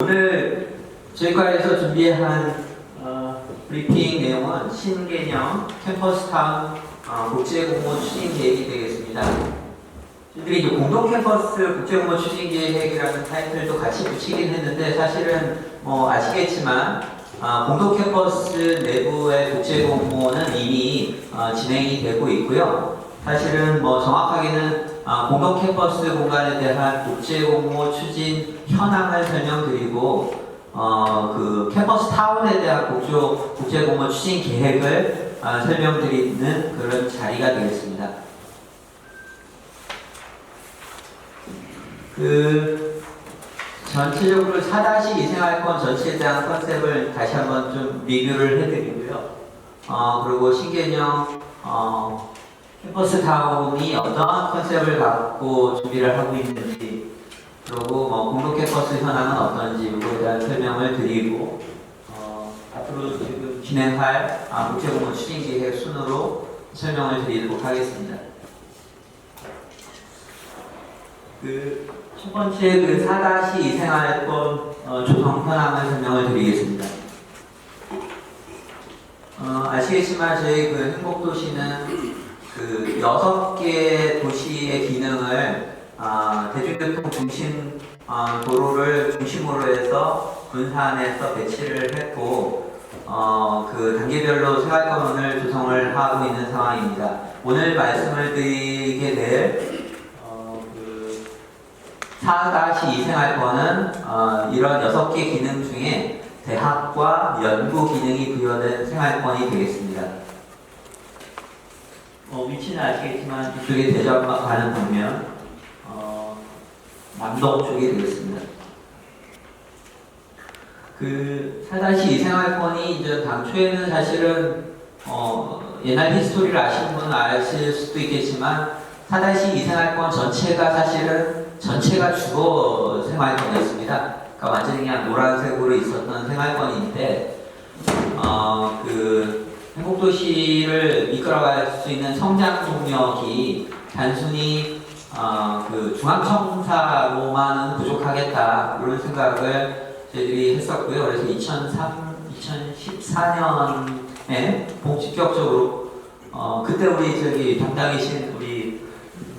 오늘 저희과에서 준비한 어, 브리핑 내용은 신개념 캠퍼스타운 어, 국제공모 추진 계획이 되겠습니다. 저희들이 이제 공동 캠퍼스 국제공모 추진 계획이라는 타이틀도 같이 붙이긴 했는데 사실은 뭐 아시겠지만 아, 공동 캠퍼스 내부의 국제공모는 이미 어, 진행이 되고 있고요. 사실은 뭐 정확하게는 아, 공동 캠퍼스 공간에 대한 국제공모 추진 현황을 설명드리고 어, 그 캠퍼스 타운에 대한 국조, 국제 공모 추진 계획을 아, 설명드리는 그런 자리가 되겠습니다. 그 전체적으로 4-2 생활권 전체에 대한 컨셉을 다시 한번 좀 리뷰를 해드리고요. 어, 그리고 신개념 어, 캠퍼스 타운이 어떤 컨셉을 갖고 준비를 하고 있는지 그리고 뭐 공동 캠퍼스 현황은 어떤지 이거에 대한 설명을 드리고 어, 앞으로 지금 진행할 아, 국제공모 추진 계획 순으로 설명을 드리도록 하겠습니다. 그 첫 번째 그4-2 생활권 어, 조성 현황을 설명을 드리겠습니다. 어, 아시겠지만 저희 그 행복도시는 그 여섯 개 도시의 기능을 아, 대중교통 중심 아, 도로를 중심으로 해서 분산해서 배치를 했고 어, 그 단계별로 생활권을 조성을 하고 있는 상황입니다. 오늘 말씀을 드리게 될 어, 그 4-2 생활권은 어, 이런 여섯 개 기능 중에 대학과 연구 기능이 부여된 생활권이 되겠습니다. 어, 위치는 아시겠지만 이쪽에 대전과 가는 방면 어, 남동 쪽이 되겠습니다. 그4-2 생활권이 이제 당초에는 사실은 어, 옛날 히스토리를 아시는 분은 아실 수도 있겠지만 4-2 생활권 전체가 사실은 전체가 주거 생활권이었습니다. 그러니까 완전히 그냥 노란색으로 있었던 생활권인데 어, 그 행복도시를 이끌어갈 수 있는 성장 동력이 단순히 어, 그 중앙청사로만은 부족하겠다 이런 생각을 저희들이 했었고요. 그래서 2003, 2014년에 본격적으로 어, 그때 우리 저기 담당이신 우리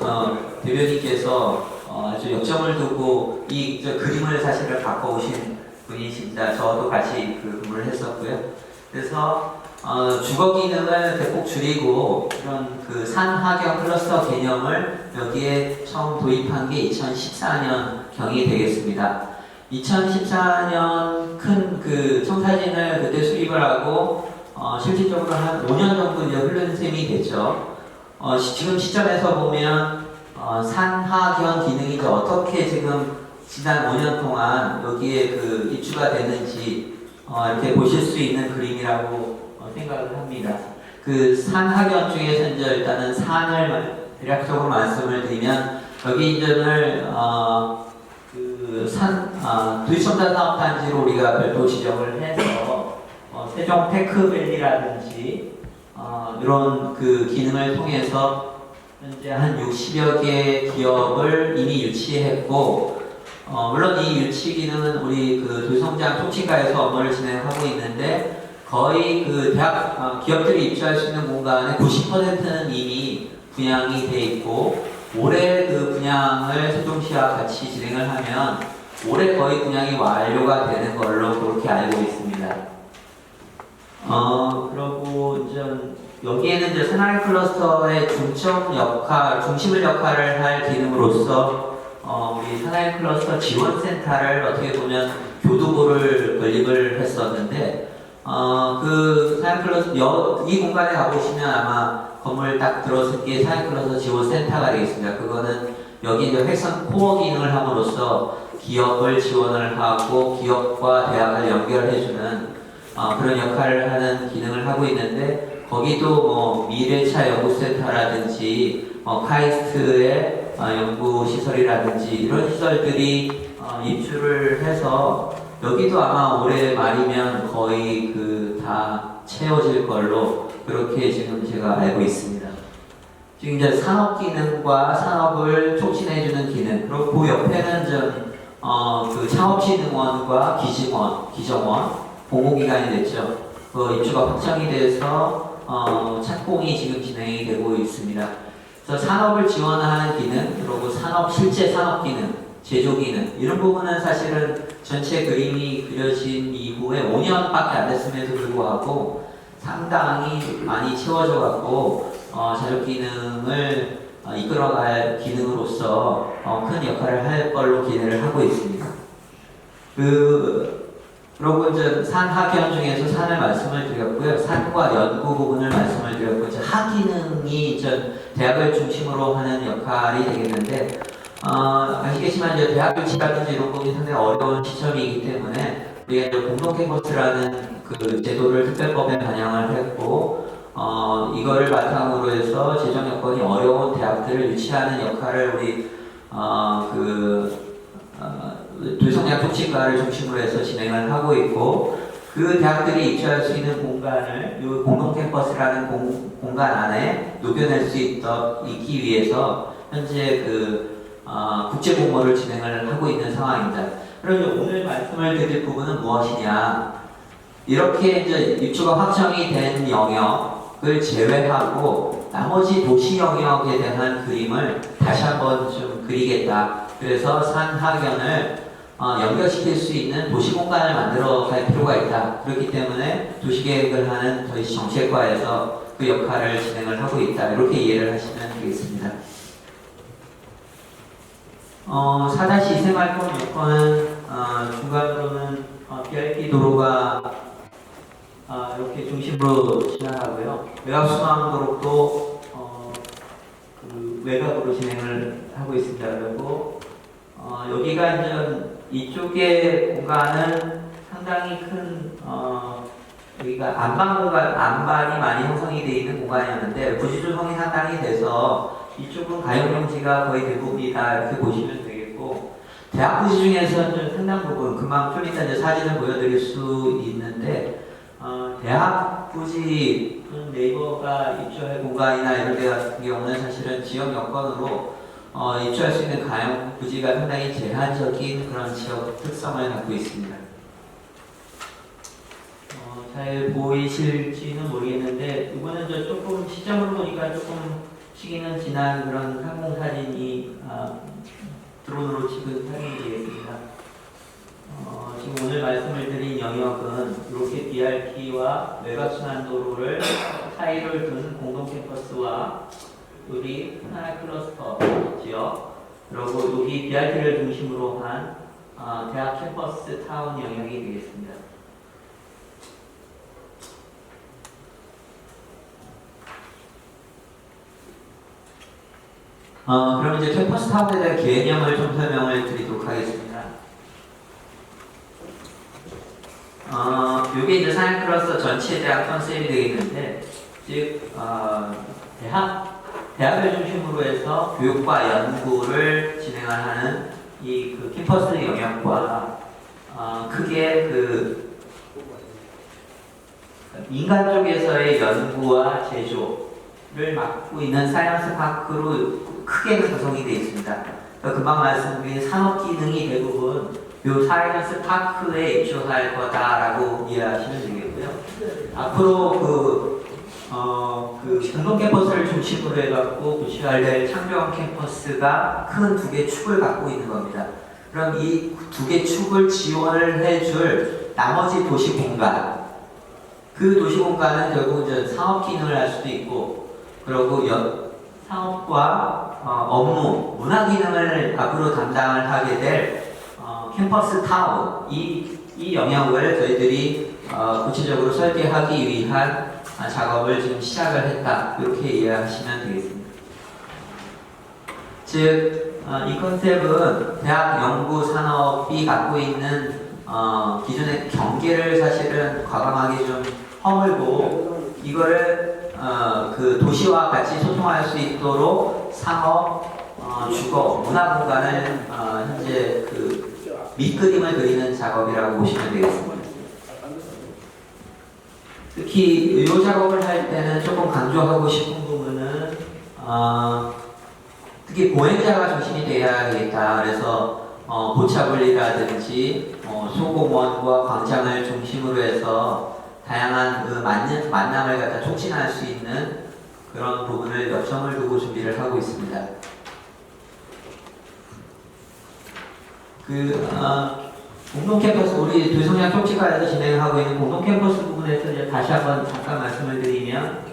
어, 대변인께서 어, 아주 역점을 두고 이저 그림을 사실을 바꿔오신 분이십니다. 저도 같이 그 근무를 했었고요. 그래서 어, 주거 기능을 대폭 줄이고 이런 그 산하경 클러스터 개념을 여기에 처음 도입한 게 2014년 경이 되겠습니다. 2014년 큰 그 청사진을 그때 수립을 하고 어, 실질적으로 한 5년 정도 이제 흐른 셈이 됐죠. 어, 시- 지금 시점에서 보면 어, 산하견 기능이 이제 어떻게 지금 지난 5년 동안 여기에 그 입주가 되는지 어, 이렇게 보실 수 있는 그림이라고 어, 생각을 합니다. 그 산하견 중에서 이제 일단은 산을 말- 대략적으로 말씀을 드리면 여기 이제는 어, 그산 아, 도시첨단 사업 단지로 우리가 별도 지정을 해서 어, 세종 테크밸리라든지 어, 이런 그 기능을 통해서 현재 한 60여 개 기업을 이미 유치했고 어, 물론 이 유치 기능은 우리 그 도성장 촉진과에서 업무를 진행하고 있는데 거의 그 대학 어, 기업들이 입주할 수 있는 공간의 90%는 이미 분양이 돼 있고 올해 그 분양을 세종시와 같이 진행을 하면 올해 거의 분양이 완료가 되는 걸로 그렇게 알고 있습니다. 어, 그리고 이제 여기에는 이제 새나리 클러스터의 중점 역할, 중심을 역할을 할 기능으로서 어, 우리 새나리 클러스터 지원센터를 어떻게 보면 교두보를 건립을 했었는데 어, 그 여, 이 공간에 가보시면 아마 건물 딱 들어선 게 새나리 클러스터 지원 센터가 되겠습니다. 그거는 여기 이제 핵심 코어 기능을 함으로써 기업을 지원을 하고 기업과 대학을 연결해주는 어, 그런 역할을 하는 기능을 하고 있는데 거기도 뭐 미래차 연구센터라든지 어, 카이스트의 어, 연구 시설이라든지 이런 시설들이 어, 입주를 해서 여기도 아마 올해 말이면 거의 그 다 채워질 걸로 그렇게 지금 제가 알고 있습니다. 지금 이제 산업 기능과 산업을 촉진해주는 기능 그리고 그 옆에는 좀 어, 그 창업진흥원과 기증원, 기정원, 공공기관이 됐죠. 그 입주가 확정이 돼서 어, 착공이 지금 진행이 되고 있습니다. 그래서 산업을 지원하는 기능, 그리고 산업 실제 산업 기능, 제조 기능 이런 부분은 사실은 전체 그림이 그려진 이후에 5년밖에 안 됐음에도 불구하고 상당히 많이 채워져 갖고 어, 자력 기능을 어, 이끌어갈 기능으로서 어, 큰 역할을 할 걸로 기대를 하고 있습니다. 그 그리고 이제 산 하기원 중에서 산을 말씀을 드렸고요. 산과 연구 부분을 말씀을 드렸고 이제 하기능이 이제 대학을 중심으로 하는 역할이 되겠는데 어, 아시겠지만 이제 대학교 지라든지 이런 부분이 상당히 어려운 시점이기 때문에 우리가 이제 공동 캠퍼스라는 그 제도를 특별법에 반영을 했고 어, 이거를 바탕으로 해서 재정 여건이 어려운 대학들을 유치하는 역할을 우리 어, 그 어, 도성약 통치과를 중심으로 해서 진행을 하고 있고 그 대학들이 입주할 수 있는 공간을 이 공동 캠퍼스라는 공, 공간 안에 녹여낼 수 있더, 있기 위해서 현재 그 어, 국제 공모를 진행을 하고 있는 상황입니다. 이제 오늘 말씀을 드릴 부분은 무엇이냐? 이렇게 이제 입주가 확정이 된 영역을 제외하고 나머지 도시 영역에 대한 그림을 다시 한번 좀 그리겠다. 그래서 산하견을 어, 연결시킬 수 있는 도시 공간을 만들어 갈 필요가 있다. 그렇기 때문에 도시계획을 하는 저희 정책과에서 그 역할을 진행을 하고 있다. 이렇게 이해를 하시면 되겠습니다. 어, 4-2 생활권 여건은 어, 중간으로는 어, BRT 도로가 어, 이렇게 중심으로 지나가고요. 외곽 순환도로도 어, 그 외곽으로 진행을 하고 있습니다. 그리고 어, 여기가 이제 이쪽의 공간은 상당히 큰 어, 여기가 안방 공간, 안방이 많이 형성이 되어 있는 공간이었는데 부지 조성이 상당히 돼서 이쪽은 가용용지가 거의 대부분이다 이렇게 보시면 되겠고 대학 부지 중에서는 상당 부분 금방 좀 이따 이제 사진을 보여드릴 수 있는데 어, 대학 부지 네이버가 입주할 공간이나 이런 데 같은 경우는 사실은 지역 여건으로 어, 입주할 수 있는 가용 부지가 상당히 제한적인 그런 지역 특성을 갖고 있습니다. 어, 잘 보이실지는 모르겠는데 이거는 저 조금 시점으로 보니까 조금 시기는 지난 그런 항공 사진이 아, 드론으로 찍은 사진이 되겠습니다. 어, 지금 오늘 말씀을 드린 영역은 이렇게 BRT와 외곽순환 도로를 사이를 둔 공동 캠퍼스와 우리 하나 클러스터 지역 그리고 여기 BRT를 중심으로 한 어, 대학 캠퍼스 타운 영역이 되겠습니다. 어, 그럼 이제 캠퍼스 타운에 대한 개념을 좀 설명을 드리도록 하겠습니다. 어, 이게 이제 사양 클러스터 전체 대학 컨셉이 되겠는데, 즉, 어, 대학, 대학을 중심으로 해서 교육과 연구를 진행하는 이 그 캠퍼스 영역과 어, 크게 그 민간 쪽에서의 연구와 제조 를 맡고 있는 사이언스 파크로 크게 구성이 되어 있습니다. 그러니까 금방 말씀드린 산업 기능이 대부분 요 사이언스 파크에 입주할 거다라고 이해하시면 되겠고요. 앞으로 그, 어, 그 공동 캠퍼스를 중심으로 해갖고 구시할될 창조형 캠퍼스가 큰 두 개 축을 갖고 있는 겁니다. 그럼 이 두 개 축을 지원을 해줄 나머지 도시 공간, 그 도시 공간은 결국 이제 상업 기능을 할 수도 있고, 그리고 연, 사업과 어, 업무, 문화 기능을 앞으로 담당을 하게 될 어, 캠퍼스 타운 이, 이 영역을 저희들이 어, 구체적으로 설계하기 위한 아, 작업을 지금 시작을 했다 이렇게 이해하시면 되겠습니다. 즉, 어, 이 컨셉은 대학 연구 산업이 갖고 있는 어, 기존의 경계를 사실은 과감하게 좀 허물고 이거를 어, 그 도시와 같이 소통할 수 있도록 상업, 어, 주거, 문화 공간을 어, 현재 그 밑그림을 그리는 작업이라고 보시면 되겠습니다. 특히 이 작업을 할 때는 조금 강조하고 싶은 부분은 어, 특히 보행자가 중심이 되어야겠다. 그래서 어, 보차분리라든지 어, 소공원과 광장을 중심으로 해서 다양한 그 만남, 만남을 갖다 촉진할 수 있는 그런 부분을 역점을 두고 준비를 하고 있습니다. 그 어, 공동 캠퍼스 우리 도성역 쪽지과에서 진행하고 있는 공동 캠퍼스 부분에서 이제 다시 한번 잠깐 말씀을 드리면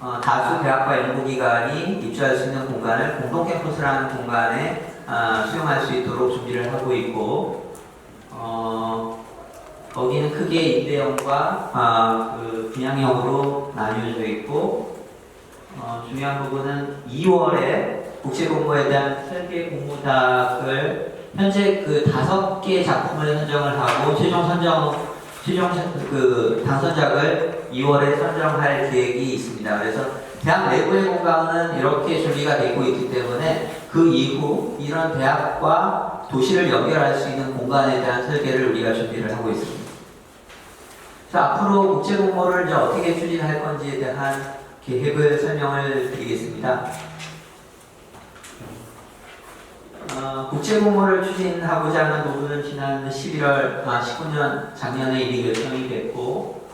어, 다수 대학과 연구기관이 입주할 수 있는 공간을 공동 캠퍼스라는 공간에 아, 수용할 수 있도록 준비를 하고 있고 어, 거기는 크게 임대형과 아, 그 분양형으로 나뉘어져 있고 어, 중요한 부분은 2월에 국제공모에 대한 설계 공모작을 현재 그 다섯 개의 작품을 선정을 하고 최종 선정 최종 선- 그 당선작을 2월에 선정할 계획이 있습니다. 그래서 대학 내부의 공간은 이렇게 준비가 되고 있기 때문에 그 이후 이런 대학과 도시를 연결할 수 있는 공간에 대한 설계를 우리가 준비를 하고 있습니다. 자, 앞으로 국제 공모를 이제 어떻게 추진할 건지에 대한 계획을 설명을 드리겠습니다. 어, 국제 공모를 추진하고자 하는 부분은 지난 11월 아, 19년 작년에 이미 결정이 됐고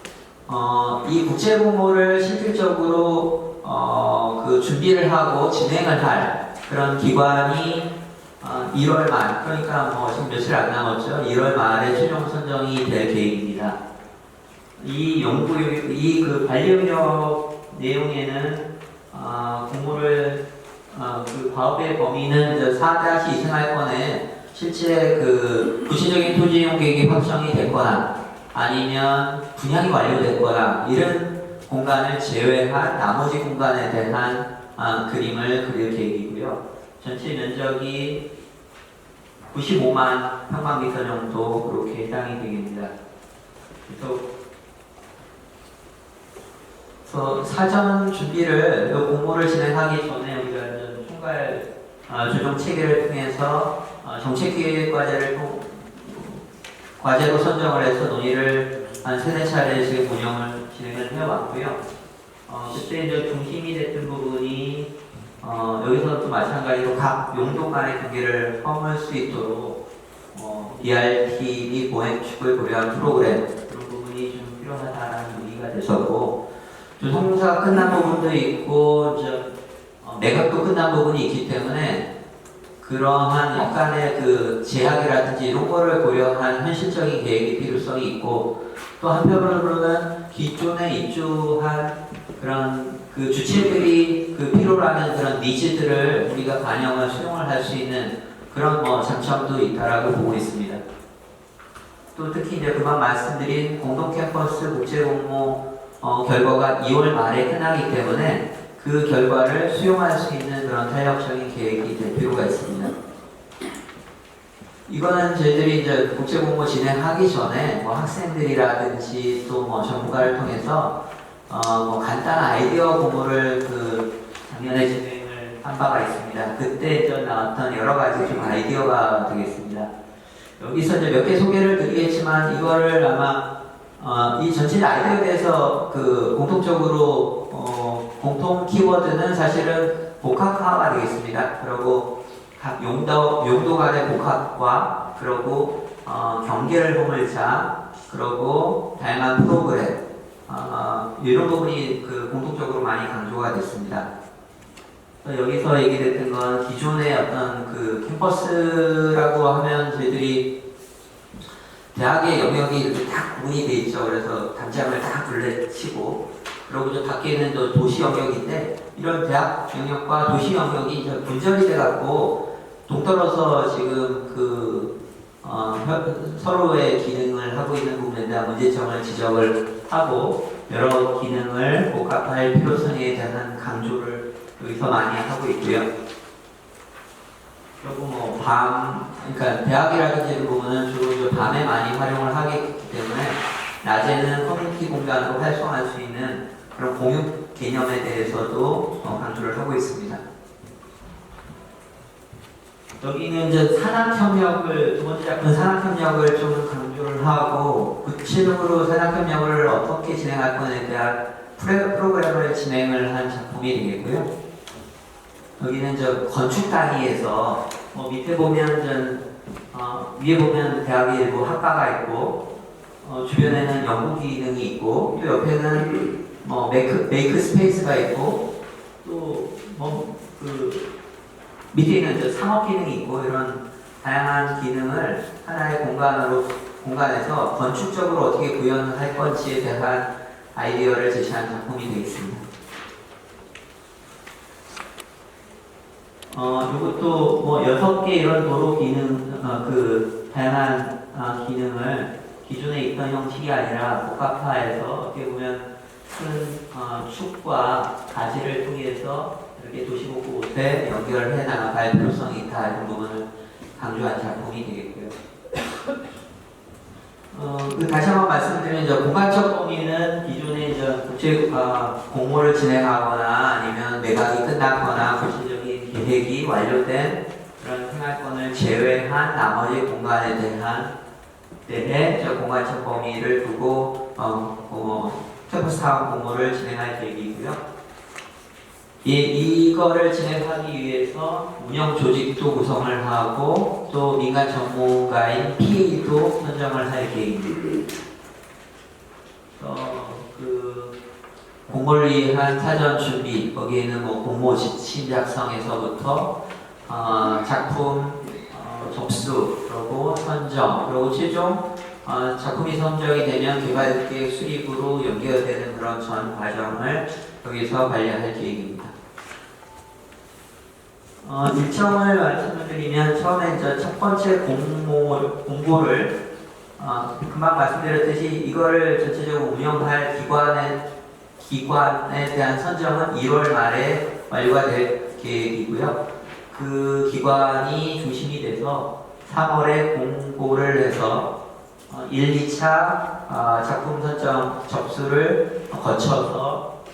어, 이 국제 공모를 실질적으로 어, 그 준비를 하고 진행을 할 그런 기관이 어, 1월 말 그러니까 뭐 지금 며칠 안 남았죠. 1월 말에 최종 선정이 될 계획입니다. 이 연구 이그 반려력 내용에는 어, 공모를 어, 그 과업의 범위는 4-2 생활권에 실제 그 구체적인 토지 이용 계획이 확정이 됐거나 아니면 분양이 완료됐거나 이런 공간을 제외한 나머지 공간에 대한 아, 그림을 그릴 계획이고요. 전체 면적이 95만 평방미터 정도 그렇게 해당이 되겠습니다. 그래서 그래서 사전 준비를 이 공모를 진행하기 전에 우리가 총괄 어, 조정 체계를 통해서 어, 정책기획 과제를 통, 과제로 선정을 해서 논의를 한 세네 차례 지금 운영을 진행을 해왔고요. 어, 그때 이제 중심이 됐던 부분이 어, 여기서도 마찬가지로 각 용도 간의 경계를 허물 수 있도록 어, BRT 보행축을 고려한 프로그램 그런 부분이 좀 필요하다라는 논의가 됐었고 조성사가 끝난 부분도 있고 이제 어, 끝난 부분이 있기 때문에 그러한 약간의 그 제약이라든지 이런 거를 고려한 현실적인 계획의 필요성이 있고 또 한편으로는 기존에 입주한 그런 그 주체들이 그 필요로 하는 그런 니즈들을 우리가 반영을 수용을 할 수 있는 그런 뭐 장점도 있다라고 보고 있습니다. 또 특히 이제 그만 말씀드린 공동 캠퍼스 국제 공모 어, 결과가 2월 말에 끝나기 때문에 그 결과를 수용할 수 있는 그런 탄력적인 계획이 될 필요가 있습니다. 이거는 저희들이 이제 국제 공모 진행하기 전에 뭐 학생들이라든지 또 뭐 전문가를 통해서 어, 뭐 간단한 아이디어 공모를 그 작년에 진행을 한 바가 있습니다. 그때 저 나왔던 여러 가지 좀 아이디어가 되겠습니다. 여기서 이제 몇 개 소개를 드리겠지만 이거를 아마 어, 이 전체 아이디어에 대해서 그 공통적으로 어, 공통 키워드는 사실은 복합화가 되겠습니다. 그리고 각 용도 용도 간의 복합과 그리고 어, 경계를 허물자 그리고 다양한 프로그램 어, 이런 부분이 그 공통적으로 많이 강조가 됐습니다. 여기서 얘기됐던 건 기존의 어떤 그 캠퍼스라고 하면 저희들이 대학의 영역이 이렇게 딱 구분이 돼 있죠. 그래서 단장을 딱 둘러치고 그리고 저 밖에는 또 도시 영역인데 이런 대학 영역과 도시 영역이 이제 분절이 돼 갖고 동떨어서 지금 그 어, 혀- 서로의 기능을 하고 있는 부분에 대한 문제점을 지적을 하고 여러 기능을 복합할 필요성에 대한 강조를 여기서 많이 하고 있고요. 그리고 뭐 밤, 그러니까 대학이라든지 부분은 주로 밤에 많이 활용을 하기 때문에 낮에는 커뮤니티 공간으로 활성화할 수 있는 그런 공유 개념에 대해서도 어, 강조를 하고 있습니다. 여기는 이제 산학협력을 두 번째 작품 산학협력을 좀 강조를 하고 구체적으로 산학협력을 어떻게 진행할 건에 대한 프로그램을 진행을 한 작품이 되겠고요. 여기는 저 건축 단위에서 뭐 밑에 보면 전 어, 위에 보면 대학의 일부 학과가 있고 어, 주변에는 연구 기능이 있고 또 옆에는 뭐 메이크, 메이크 스페이스가 있고 또뭐그 밑에 있는 저 상업 기능이 있고 이런 다양한 기능을 하나의 공간으로 공간에서 건축적으로 어떻게 구현할 건지에 대한 아이디어를 제시한 작품이 되겠습니다. 어, 이것도 뭐 여섯 개 이런 도로 기능, 어, 그 다양한 어, 기능을 기존에 있던 형식이 아니라 복합화해서 어떻게 보면 큰 어, 축과 가지를 통해서 이렇게 도시복구 곳에 연결해 나갈 필요성이 있다 이런 부분을 강조한 작품이 되겠고요. 어, 그 다시 한번 말씀드리면 이제 공간적 범위는 기존에 이제 국제 어, 공모를 진행하거나 아니면 매각이 끝났거나 계획이 완료된 그런 생활권을 제외한 나머지 공간에 대한 때에 저 공간적 범위를 두고 어, 어, 캠퍼스 사업 공모를 진행할 계획이고요. 이, 이거를 진행하기 위해서 운영 조직도 구성을 하고 또 민간 전문가인 PA도 선정을 할 계획입니다. 어, 그 공모를 위한 사전 준비 거기에는 뭐 공모 신작성에서부터 어, 작품 어, 접수 그리고 선정 그리고 최종 어, 작품이 선정이 되면 개발 계획 수립으로 연결되는 그런 전 과정을 여기서 관리할 계획입니다. 어, 일정을 말씀을 드리면 처음에 이제 첫 번째 공모, 공고를 어, 금방 말씀드렸듯이 이거를 전체적으로 운영할 기관의 기관에 대한 선정은 1월 말에 완료가 될 계획이고요. 그 기관이 중심이 돼서 3월에 공고를 해서 어, 1, 2차 어, 작품 선정 접수를 거쳐서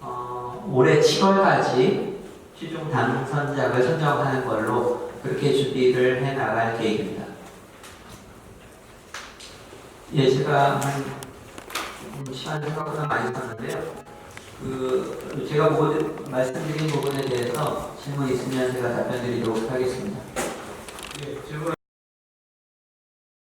어, 올해 7월까지 최종 당선작을 선정하는 걸로 그렇게 준비를 해 나갈 계획입니다. 예, 제가 한 음, 시간 생각보다 많이 썼는데요. 그 제가 모두 말씀드린 부분에 대해서 질문 있으면 제가 답변 드리도록 하겠습니다. 예, 질문